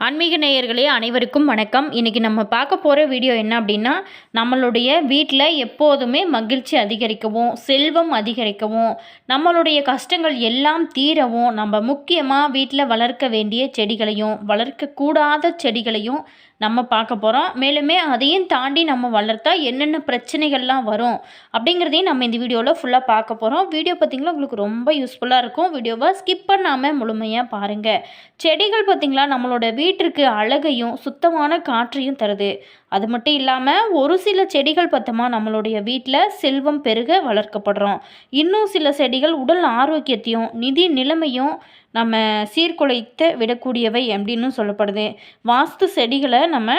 ஆன்மீக நேயர்களே அனைவருக்கும் வணக்கம். இன்றைக்கி நம்ம பார்க்க போகிற வீடியோ என்ன அப்படின்னா நம்மளுடைய வீட்டில் எப்போதுமே மகிழ்ச்சி அதிகரிக்கவும் செல்வம் அதிகரிக்கவும் நம்மளுடைய கஷ்டங்கள் எல்லாம் தீரவும் நம்ம முக்கியமாக வீட்டில் வளர்க்க வேண்டிய செடிகளையும் வளர்க்கக்கூடாத செடிகளையும் நம்ம பார்க்க போகிறோம் மேலுமே அதையும் தாண்டி நம்ம வளர்த்தா என்னென்ன பிரச்சனைகள்லாம் வரும் அப்படிங்கிறதையும் நம்ம இந்த வீடியோவில் ஃபுல்லாக பார்க்க போகிறோம் வீடியோ பார்த்திங்கன்னா உங்களுக்கு ரொம்ப யூஸ்ஃபுல்லாக இருக்கும். வீடியோவை ஸ்கிப் பண்ணாமல் முழுமையாக பாருங்கள் செடிகள் பார்த்திங்களா நம்மளோட வீட்டிற்கு அழகையும் சுத்தமான காற்றையும் தருது. அது மட்டும் இல்லாமல் ஒரு சில செடிகள் பார்த்தோமா நம்மளுடைய வீட்டில் செல்வம் பெருக வளர்க்கப்படுறோம். இன்னும் சில செடிகள் உடல் ஆரோக்கியத்தையும் நிதி நிலைமையும் நம்ம சீர்குலைத்து விடக்கூடியவை அப்படின்னு சொல்லப்படுது. வாஸ்து செடிகளை நம்ம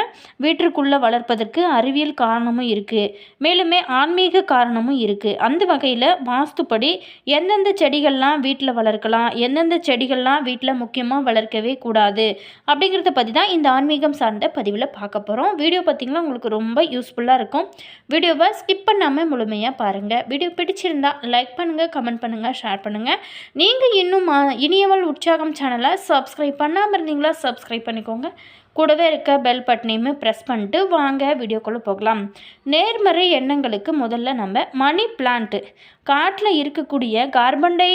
வீட்டிற்குள்ளே வளர்ப்பதற்கு அறிவியல் காரணமும் இருக்குது மேலுமே ஆன்மீக காரணமும் இருக்குது அந்த வகையில் வாஸ்துப்படி எந்தெந்த செடிகள்லாம் வீட்டில் வளர்க்கலாம் எந்தெந்த செடிகள்லாம் வீட்டில் முக்கியமாக வளர்க்கவே கூடாது அப்படிங்கிறத பற்றி தான் இந்த ஆன்மீகம் சார்ந்த பதிவில் பார்க்க போகிறோம் வீடியோ பார்த்திங்கன்னா உங்களுக்கு ரொம்ப யூஸ்ஃபுல்லாக இருக்கும். வீடியோவை ஸ்கிப் பண்ணாமல் முழுமையாக பாருங்கள் வீடியோ பிடிச்சிருந்தா லைக் பண்ணுங்கள் கமெண்ட் பண்ணுங்கள் ஷேர் பண்ணுங்கள் நீங்கள் இன்னும் இனியவள் உற்சாகம் சேனலை சப்ஸ்கிரைப் பண்ணாமல் இருந்தீங்களா சப்ஸ்கிரைப் பண்ணிக்கோங்க. கூடவே இருக்க பெல் பட்டனையுமே ப்ரெஸ் பண்ணிட்டு வாங்க வீடியோக்குள்ளே போகலாம். நேர்மறை எண்ணங்களுக்கு முதல்ல நம்ம மணி பிளான்ட்டு காட்டில் இருக்கக்கூடிய கார்பன் டை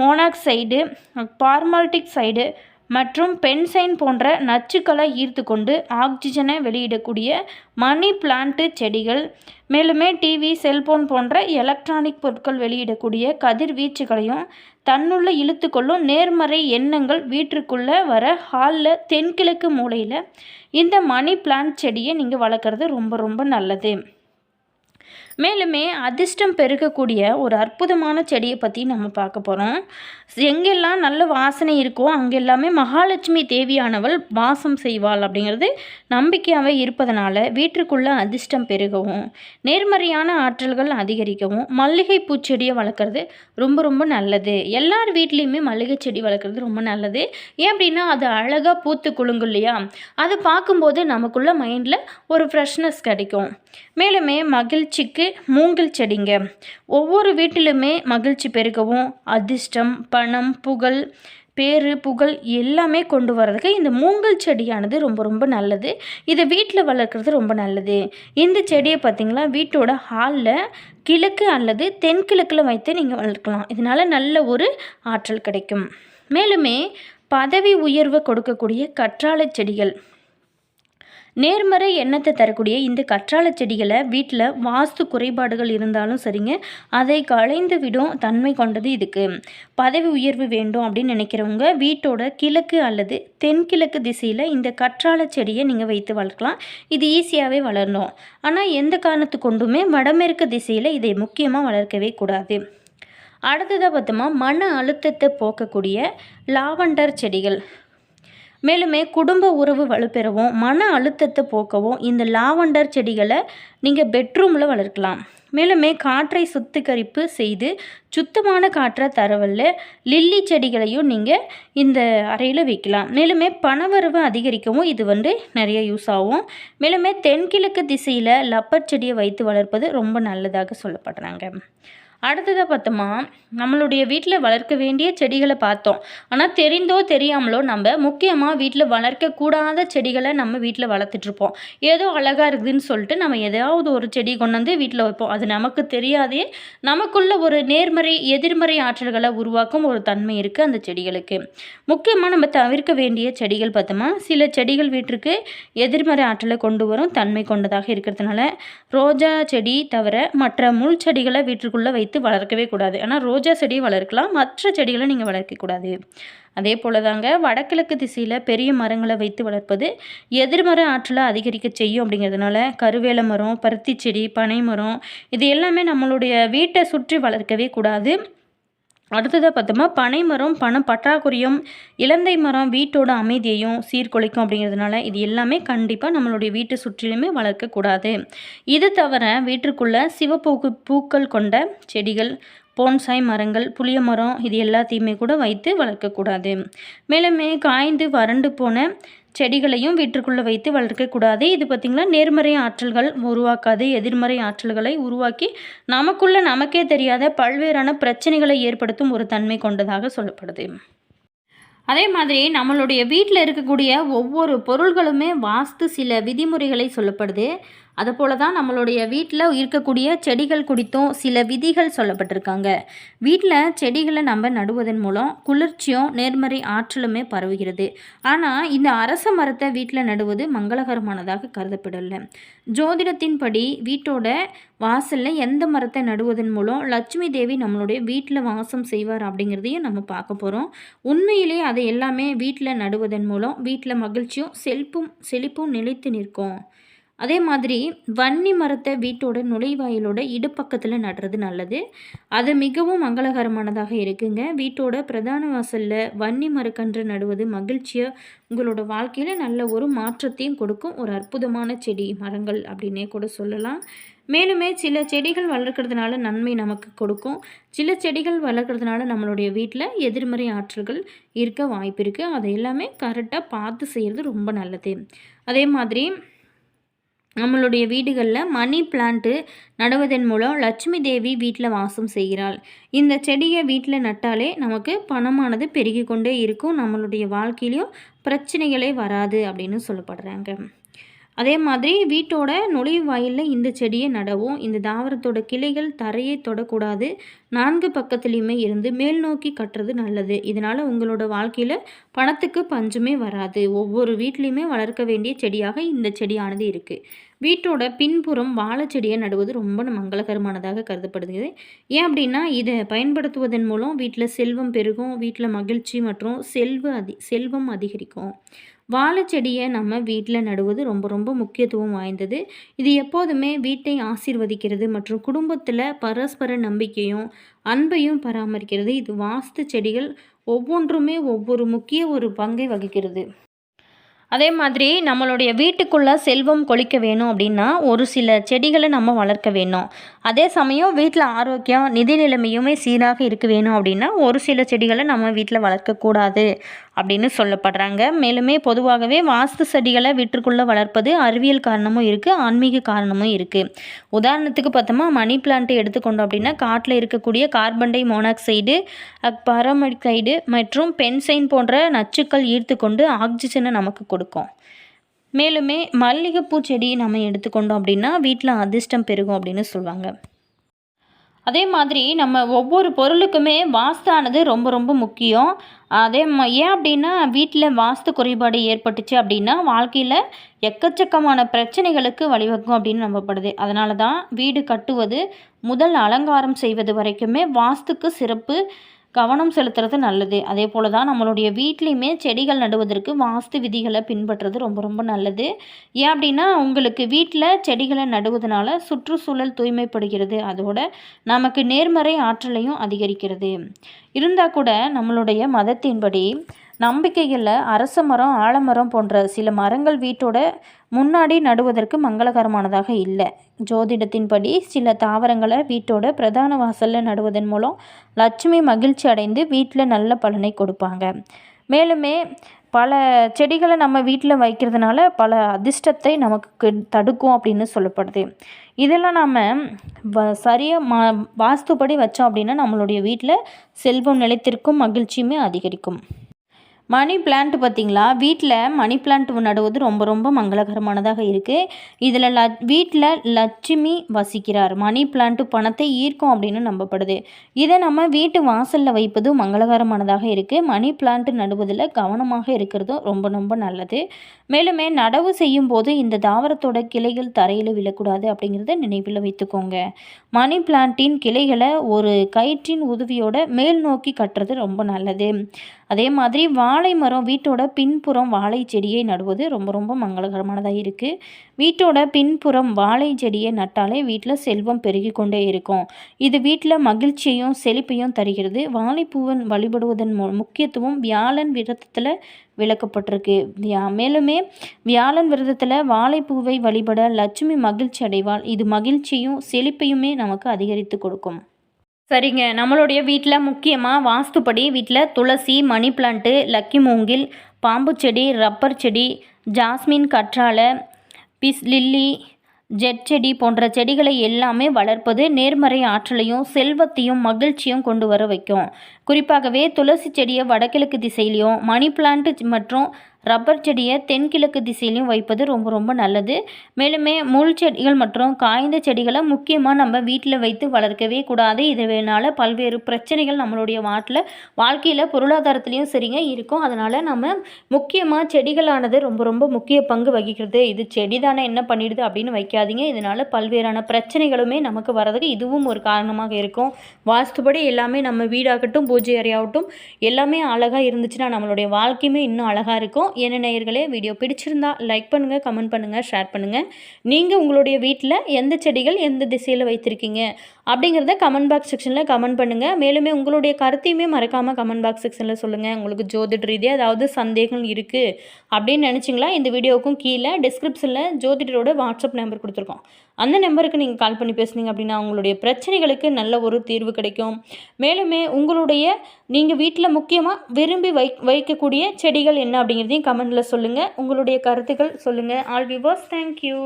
மோனாக்சைடு பார்மால்டிக் சைடு மற்றும் பென்சைன் போன்ற நச்சுக்களை ஈர்த்து கொண்டு ஆக்சிஜனை வெளியிடக்கூடிய மணி பிளான்ட்டு செடிகள் மேலுமே டிவி செல்போன் போன்ற எலக்ட்ரானிக் பொருட்கள் வெளியிடக்கூடிய கதிர்வீச்சுகளையும் தன்னுள்ள இழுத்து கொள்ளும் நேர்மறை எண்ணங்கள் வீட்டிற்குள்ளே வர ஹாலில் தென்கிழக்கு மூலையில் இந்த மணி பிளான்ட் செடியை நீங்கள் வளர்க்குறது ரொம்ப ரொம்ப நல்லது. மேலுமே அதிர்ஷ்டம் பெருகக்கூடிய ஒரு அற்புதமான செடியை பற்றி நம்ம பார்க்க போகிறோம் எங்கெல்லாம் நல்ல வாசனை இருக்கோ அங்கெல்லாமே மகாலட்சுமி தேவியானவள் வாசம் செய்வாள் அப்படிங்கிறது நம்பிக்கையாகவே இருப்பதனால வீட்டுக்குள்ளே அதிர்ஷ்டம் பெருகவும் நேர்மறையான ஆற்றல்கள் அதிகரிக்கவும் மல்லிகை பூச்செடியை வளர்க்குறது ரொம்ப ரொம்ப நல்லது. எல்லார் வீட்லேயுமே மல்லிகை செடி வளர்க்குறது ரொம்ப நல்லது. ஏன் அப்படின்னா அது அழகாக பூத்து குலுங்கும் இல்லையா? அதை பார்க்கும்போது நமக்குள்ள மைண்டில் ஒரு ஃப்ரெஷ்னஸ் கிடைக்கும். மேலுமே மகிழ்ச்சிக்கு மூங்கில் செடிங்க. ஒவ்வொரு வீட்டிலுமே மகிழ்ச்சி பெருகவும் அதிர்ஷ்டம் பணம் புகழ் பேரு புகழ் எல்லாமே கொண்டு வர்றதுக்கு இந்த மூங்கல் செடியானது ரொம்ப ரொம்ப நல்லது. இதை வீட்டில் வளர்க்குறது ரொம்ப நல்லது. இந்த செடியை பார்த்திங்களா? வீட்டோட ஹாலில் கிழக்கு அல்லது தென்கிழக்கில் வைத்து நீங்கள் வளர்க்கலாம். இதனால் நல்ல ஒரு ஆற்றல் கிடைக்கும். மேலுமே பதவி உயர்வு கொடுக்கக்கூடிய கற்றாழை செடிகள். நேர்மறை எண்ணத்தை தரக்கூடிய இந்த கற்றாழை செடிகளை வீட்டில் வாஸ்து குறைபாடுகள் இருந்தாலும் சரிங்க அதை களைந்து விடும் தன்மை கொண்டது இதுக்கு. பதவி உயர்வு வேண்டும் அப்படின்னு நினைக்கிறவங்க வீட்டோட கிழக்கு அல்லது தென்கிழக்கு திசையில் இந்த கற்றாழை செடியை நீங்கள் வைத்து வளர்க்கலாம். இது ஈஸியாகவே வளரணும். ஆனால் எந்த காரணத்து கொண்டுமே வடமேற்கு திசையில் இதை முக்கியமாக வளர்க்கவே கூடாது. அடுத்ததாக பார்த்தோமா மன அழுத்தத்தை போக்கக்கூடிய லாவண்டர் செடிகள். மேலுமே குடும்ப உறவு வலுப்பெறவும் மன அழுத்தத்தை போக்கவும் இந்த லாவண்டர் செடிகளை நீங்கள் பெட்ரூமில் வளர்க்கலாம். மேலுமே காற்றை சுத்திகரிப்பு செய்து சுத்தமான காற்றை தரவல்ல லில்லி செடிகளையும் நீங்கள் இந்த அறையில் வைக்கலாம். மேலுமே பணவரவு அதிகரிக்கவும் இது வந்து நிறைய யூஸ் ஆகும். மேலுமே தென்கிழக்கு திசையில் லப்பர் செடியை வைத்து வளர்ப்பது ரொம்ப நல்லதாக சொல்லப்படுறாங்க. அடுத்ததை பார்த்தோமா நம்மளுடைய வீட்டில் வளர்க்க வேண்டிய செடிகளை பார்த்தோம். ஆனால் தெரிந்தோ தெரியாமலோ நம்ம முக்கியமாக வீட்டில் வளர்க்கக்கூடாத செடிகளை நம்ம வீட்டில் வளர்த்துட்ருப்போம் ஏதோ அழகாக இருக்குதுன்னு சொல்லிட்டு நம்ம எதாவது ஒரு செடி கொண்டு வந்து வீட்டில் வைப்போம். அது நமக்கு தெரியாதே நமக்குள்ள ஒரு நேர்மறை எதிர்மறை ஆற்றல்களை உருவாக்கும் ஒரு தன்மை இருக்குது அந்த செடிகளுக்கு. முக்கியமாக நம்ம தவிர்க்க வேண்டிய செடிகள் பார்த்தோமா சில செடிகள் வீட்டிற்கு எதிர்மறை ஆற்றலை கொண்டு வரும் தன்மை கொண்டதாக இருக்கிறதுனால ரோஜா செடி தவிர மற்ற முள் செடிகளை வீட்டிற்குள்ளே வைத்து வைத்து வளர்க்கவே கூடாது. ஆனால் ரோஜா செடியை வளர்க்கலாம். மற்ற செடிகளை நீங்கள் வளர்க்கக்கூடாது அதே போல் தாங்க வடகிழக்கு திசையில் பெரிய மரங்களை வைத்து வளர்ப்பது எதிர்மர ஆற்றலை அதிகரிக்க செய்யும் அப்படிங்கிறதுனால கருவேல மரம் பருத்தி செடி பனை மரம் இது எல்லாமே நம்மளுடைய வீட்டை சுற்றி வளர்க்கவே கூடாது. அடுத்ததாக பார்த்தோமா பனை மரம் பணம் பற்றாக்குறையும் இலந்தை மரம் வீட்டோட அமைதியையும் சீர்குலைக்கும் அப்படிங்கிறதுனால இது எல்லாமே கண்டிப்பாக நம்மளுடைய வீட்டை சுற்றிலுமே வளர்க்கக்கூடாது. இது தவிர வீட்டிற்குள்ளே சிவப்பூக்கு பூக்கள் கொண்ட செடிகள் போன்சாய் மரங்கள் புளிய மரம் இது எல்லாத்தையுமே கூட வைத்து வளர்க்கக்கூடாது. மேலுமே காய்ந்து வறண்டு போன செடிகளையும் வீட்டுக்குள்ளே வைத்து வளர்க்கக்கூடாது இது பார்த்திங்கன்னா நேர்மறை ஆற்றல்கள் உருவாக்காது. எதிர்மறை ஆற்றல்களை உருவாக்கி நமக்குள்ளே நமக்கே தெரியாத பல்வேறான பிரச்சனைகளை ஏற்படுத்தும் ஒரு தன்மை கொண்டதாக சொல்லப்படுது. அதே மாதிரி நம்மளுடைய வீட்டில் இருக்கக்கூடிய ஒவ்வொரு பொருள்களுமே வாஸ்து சில விதிமுறைகளை சொல்லப்படுது. அதுபோல தான் நம்மளுடைய வீட்டில் இருக்கக்கூடிய செடிகள் குறித்தும் சில விதிகள் சொல்லப்பட்டிருக்காங்க. வீட்டில் செடிகளை நம்ம நடுவதன் மூலம் குளிர்ச்சியும் நேர்மறை ஆற்றலுமே பரவுகிறது. ஆனால் இந்த அரச மரத்தை வீட்டில் நடுவது மங்களகரமானதாக கருதப்படலை. ஜோதிடத்தின்படி வீட்டோட வாசலில் எந்த மரத்தை நடுவதன் மூலம் லட்சுமி தேவி நம்மளுடைய வீட்டில் வாசம் செய்வார் அப்படிங்கிறதையும் நம்ம பார்க்க போகிறோம் உண்மையிலேயே அதை எல்லாமே வீட்டில் நடுவதன் மூலம் வீட்டில் மகிழ்ச்சியும் செழிப்பும் செழிப்பும் நிலைத்து நிற்கும். அதே மாதிரி வன்னி மரத்தை வீட்டோட நுழைவாயிலோட இடுப்பக்கத்தில் நடுறது நல்லது. அது மிகவும் மங்களகரமானதாக இருக்குங்க. வீட்டோட பிரதான வாசலில் வன்னி மரக்கன்று நடுவது மகிழ்ச்சியை உங்களோட வாழ்க்கையில் நல்ல ஒரு மாற்றத்தையும் கொடுக்கும். ஒரு அற்புதமான செடி மரங்கள் அப்படின்னே கூட சொல்லலாம். மேலுமே சில செடிகள் வளர்க்குறதுனால நன்மை நமக்கு கொடுக்கும். சில செடிகள் வளர்க்குறதுனால நம்மளுடைய வீட்டில் எதிர்மறை ஆற்றல்கள் இருக்க வாய்ப்பு இருக்குது அதை எல்லாமே கரெக்டாக பார்த்து செய்கிறது ரொம்ப நல்லது. அதே மாதிரி நம்மளுடைய வீடுகளில் மணி பிளான்ட்டு நடுவதன் மூலம் லட்சுமி தேவி வீட்டில் வாசம் செய்கிறாள். இந்த செடியை வீட்டில் நட்டாலே நமக்கு பணமானது பெருகி கொண்டே இருக்கும். நம்மளுடைய வாழ்க்கையிலையும் பிரச்சனைகளே வராது அப்படின்னு சொல்லப்படுறாங்க. அதே மாதிரி வீட்டோட நுழைவாயிலில் இந்த செடியை நடவும். இந்த தாவரத்தோட கிளைகள் தரையை தொடக்கூடாது. நான்கு பக்கத்துலேயுமே இருந்து மேல் நோக்கி கட்டுறது நல்லது. இதனால் உங்களோட வாழ்க்கையில் பணத்துக்கு பஞ்சமே வராது. ஒவ்வொரு வீட்லேயுமே வளர்க்க வேண்டிய செடியாக இந்த செடியானது இருக்குது வீட்டோட பின்புறம் வாழைச்செடியை நடுவது ரொம்ப மங்களகரமானதாக கருதப்படுகிறது. ஏன் அப்படின்னா இதை பயன்படுத்துவதன் மூலம் வீட்டில் செல்வம் பெருகும் வீட்டில் மகிழ்ச்சி மற்றும் செல்வ அதி செல்வம் அதிகரிக்கும். வாழைச்செடியை நம்ம வீட்டில் நடுவது ரொம்ப ரொம்ப முக்கியத்துவம் வாய்ந்தது. இது எப்போதுமே வீட்டை ஆசீர்வதிக்கிறது மற்றும் குடும்பத்தில் பரஸ்பர நம்பிக்கையும் அன்பையும் பராமரிக்கிறது. இது வாஸ்து செடிகள் ஒவ்வொன்றுமே ஒவ்வொரு முக்கிய ஒரு பங்கை வகிக்கிறது. அதே மாதிரி நம்மளுடைய வீட்டுக்குள்ளே செல்வம் கொளிக்க வேணும் அப்படின்னா ஒரு சில செடிகளை நம்ம வளர்க்க வேணும். அதே சமயம் வீட்டில் ஆரோக்கியம் நிதி நிலைமையுமே சீராக இருக்க வேணும் அப்படின்னா ஒரு சில செடிகளை நம்ம வீட்டில் வளர்க்கக்கூடாது அப்படின்னு சொல்லப்படுறாங்க. மேலுமே பொதுவாகவே வாஸ்து செடிகளை வீட்டுக்குள்ளே வளர்ப்பது அறிவியல் காரணமும் இருக்குது ஆன்மீக காரணமும் இருக்குது உதாரணத்துக்கு பார்த்தோமா மணி பிளான்ட்டை எடுத்துக்கொண்டோம் அப்படின்னா காட்டில் இருக்கக்கூடிய கார்பன் டை மோனாக்சைடு பரமடைடு மற்றும் பென்சைன் போன்ற நச்சுக்கள் ஈர்த்து கொண்டு ஆக்சிஜனை நமக்கு கொடுக்கும். மேலுமே மல்லிகைப்பூ செடி நம்ம எடுத்துக்கொண்டோம் அப்படின்னா வீட்டில் அதிர்ஷ்டம் பெருகும் அப்படின்னு சொல்லுவாங்க. அதே மாதிரி நம்ம ஒவ்வொரு பொருளுக்குமே வாஸ்தானது ரொம்ப ரொம்ப முக்கியம். அதே மா ஏன் அப்படின்னா வீட்டில் வாஸ்து குறைபாடு ஏற்பட்டுச்சு அப்படின்னா வாழ்க்கையில் எக்கச்சக்கமான பிரச்சனைகளுக்கு வழிவகுக்கும் அப்படின்னு நம்பப்படுது. அதனால தான் வீடு கட்டுவது முதல் அலங்காரம் செய்வது வரைக்குமே வாஸ்துக்கு சிறப்பு. கவனம் செலுத்துறது நல்லது. அதே போல் தான் நம்மளுடைய வீட்லேயுமே செடிகள் நடுவதற்கு வாஸ்து விதிகளை பின்பற்றுறது ரொம்ப ரொம்ப நல்லது. ஏன் அப்படின்னா உங்களுக்கு வீட்டில் செடிகளை நடுவதனால சுற்றுச்சூழல் தூய்மைப்படுகிறது. அதோட நமக்கு நேர்மறை ஆற்றலையும் அதிகரிக்கிறது. இருந்தால் கூட நம்மளுடைய மதத்தின்படி நம்பிக்கையில் அரச மரம் ஆலமரம் போன்ற சில மரங்கள் வீட்டோட முன்னாடி நடுவதற்கு மங்களகரமானதாக இல்லை. ஜோதிடத்தின்படி சில தாவரங்களை வீட்டோட பிரதான வாசலில் நடுவதன் மூலம் லட்சுமி மகிழ்ச்சி அடைந்து வீட்டில் நல்ல பலனை கொடுப்பாங்க. மேலுமே பல செடிகளை நம்ம வீட்டில் வைக்கிறதுனால பல அதிர்ஷ்டத்தை நமக்கு தடுக்கும் அப்படின்னு சொல்லப்படுது. இதெல்லாம் நாம் வ சரியாக மா வாஸ்துப்படி வச்சோம் அப்படின்னா நம்மளுடைய வீட்டில் செல்வம் நிலைத்திற்கும் மகிழ்ச்சியுமே அதிகரிக்கும். மணி பிளான்ட் பார்த்திங்களா? வீட்டில் மணி பிளான்ட் நடுவது ரொம்ப ரொம்ப மங்களகரமானதாக இருக்குது இதில் ல வீட்டில் லட்சுமி வசிக்கிறார். மணி பிளான்ட்டு பணத்தை ஈர்க்கும் அப்படின்னு நம்பப்படுது. இதை நம்ம வீட்டு வாசலில் வைப்பது மங்களகரமானதாக இருக்குது மணி பிளான்ட் நடுவதில் கவனமாக இருக்கிறதும் ரொம்ப ரொம்ப நல்லது. மேலுமே நடவு செய்யும் போது இந்த தாவரத்தோட கிளைகள் தரையில் விழக்கூடாது அப்படிங்கிறத நினைவில் வைத்துக்கோங்க. மணி பிளான்ட்டின் கிளைகளை ஒரு கயிற்றின் உதவியோட மேல் நோக்கி கட்டுறது ரொம்ப நல்லது. அதே மாதிரி வாழை மரம் வீட்டோட பின்புறம் வாழை செடியை நடுவது ரொம்ப ரொம்ப மங்களகரமானதாக இருக்குது வீட்டோட பின்புறம் வாழை செடியை நட்டாலே வீட்டில் செல்வம் பெருகி கொண்டே இருக்கும். இது வீட்டில் மகிழ்ச்சியையும் செழிப்பையும் தருகிறது. வாழைப்பூவன் வழிபடுவதன் முக்கியத்துவம் வியாழன் விரதத்தில் விளக்கப்பட்டிருக்கு. மேலுமே வியாழன் விரதத்தில் வாழைப்பூவை வழிபட லட்சுமி மகிழ்ச்சி அடைவாள். இது மகிழ்ச்சியும் செழிப்பையுமே நமக்கு அதிகரித்து கொடுக்கும். சரிங்க. நம்மளுடைய வீட்டில் முக்கியமாக வாஸ்துப்படி வீட்டில் துளசி மணி பிளான்ட்டு லக்கி மூங்கில் பாம்பு செடி ரப்பர் செடி ஜாஸ்மின் கற்றாழை பிஸ் லில்லி ஜெட் செடி போன்ற செடிகளை எல்லாமே வளர்ப்பது நேர்மறை ஆற்றலையும் செல்வத்தையும் மகிழ்ச்சியும் கொண்டு வர வைக்கும். குறிப்பாகவே துளசி செடியை வடகிழக்கு திசையிலையும் மணி பிளான்ட் மற்றும் ரப்பர் செடியை தென்கிழக்கு திசையிலையும் வைப்பது ரொம்ப ரொம்ப நல்லது. மேலுமே முள் செடிகள் மற்றும் காய்ந்த செடிகளை முக்கியமாக நம்ம வீட்டில் வைத்து வளர்க்கவே கூடாது. இதனால் பல்வேறு பிரச்சனைகள் நம்மளுடைய வாட்டில் வாழ்க்கையில் பொருளாதாரத்துலேயும் சரிங்க இருக்கும். அதனால் நம்ம முக்கியமாக செடிகளானது ரொம்ப ரொம்ப முக்கிய பங்கு வகிக்கிறது. இது செடி தானே என்ன பண்ணிடுது அப்படின்னு வைக்காதீங்க. இதனால் பல்வேறான பிரச்சனைகளுமே நமக்கு வர்றதுக்கு இதுவும் ஒரு காரணமாக இருக்கும். வாஸ்துபடி எல்லாமே நம்ம வீடாகட்டும் பூஜை அறையாகட்டும் எல்லாமே அழகாக இருந்துச்சுன்னா நம்மளுடைய வாழ்க்கையுமே இன்னும் அழகாக இருக்கும். என்ன நேயர்களே வீடியோ பிடிச்சிருந்தா லைக் பண்ணுங்கள் கமெண்ட் பண்ணுங்கள் ஷேர் பண்ணுங்கள் நீங்கள் உங்களுடைய வீட்டில் எந்த செடிகள் எந்த திசையில் வைத்திருக்கீங்க? அப்படிங்கிறத கமெண்ட் பாக்ஸ் செக்ஷனில் கமெண்ட் பண்ணுங்கள் மேலுமே உங்களுடைய கருத்தையுமே மறக்காமல் கமெண்ட் பாக்ஸ் செக்ஷனில் சொல்லுங்கள் உங்களுக்கு ஜோதிட ரீதியாக ஏதாவது சந்தேகம் இருக்குது அப்படின்னு நினச்சிங்களா இந்த வீடியோவுக்கும் கீழே டிஸ்கிரிப்ஷனில் ஜோதிடரோட வாட்ஸ்அப் நம்பர் கொடுத்துருக்கோம். அந்த நம்பருக்கு நீங்கள் கால் பண்ணி பேசுனீங்க அப்படின்னா உங்களுடைய பிரச்சனைகளுக்கு நல்ல ஒரு தீர்வு கிடைக்கும். மேலுமே உங்களுடைய நீங்கள் வீட்டில் முக்கியமாக விரும்பி வை வைக்கக்கூடிய செடிகள் என்ன அப்படிங்கிறதையும் கமெண்டில் சொல்லுங்கள் உங்களுடைய கருத்துக்கள் சொல்லுங்கள் ஆல் விவர்ஸ் தேங்க்யூ